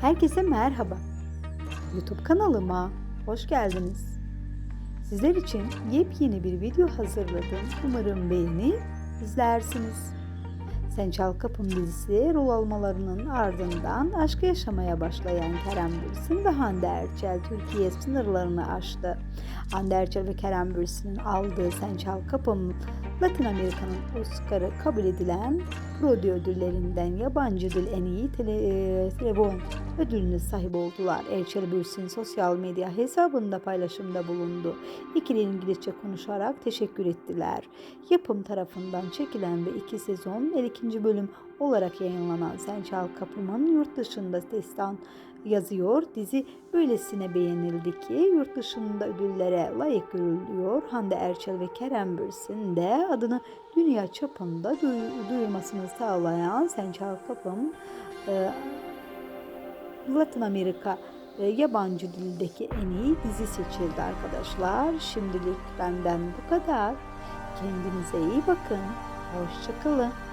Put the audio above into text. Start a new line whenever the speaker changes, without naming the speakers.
Herkese merhaba. YouTube kanalıma hoş geldiniz. Sizler için yepyeni bir video hazırladım. Umarım beğenip izlersiniz. Sen Çal dizisi rol almalarının ardından aşkı yaşamaya başlayan Kerem Bürsin ve Hande Erçel Türkiye sınırlarını aştı. Hande Erçel ve Kerem Bürsin'in aldığı Sen Çal Kapım Latin Amerika'nın Oscar'ı kabul edilen Prodi ödüllerinden yabancı dil en iyi tele, e, telefon ödülüne sahip oldular. Erçel Bürsin sosyal medya hesabında paylaşımda bulundu. İkili İngilizce konuşarak teşekkür ettiler. Yapım tarafından çekilen ve iki sezon 52. bölüm olarak yayınlanan Sen Çal Kapım'ın yurt dışında destan yazıyor. Dizi öylesine beğenildi ki yurt dışında ödüllere layık görülüyor. Hande Erçel ve Kerem Bürsin de adını dünya çapında duy- duyurmasını sağlayan Sen Çal Kapım e, Latin Amerika e, yabancı dildeki en iyi dizi seçildi arkadaşlar. Şimdilik benden bu kadar. Kendinize iyi bakın. Hoşçakalın.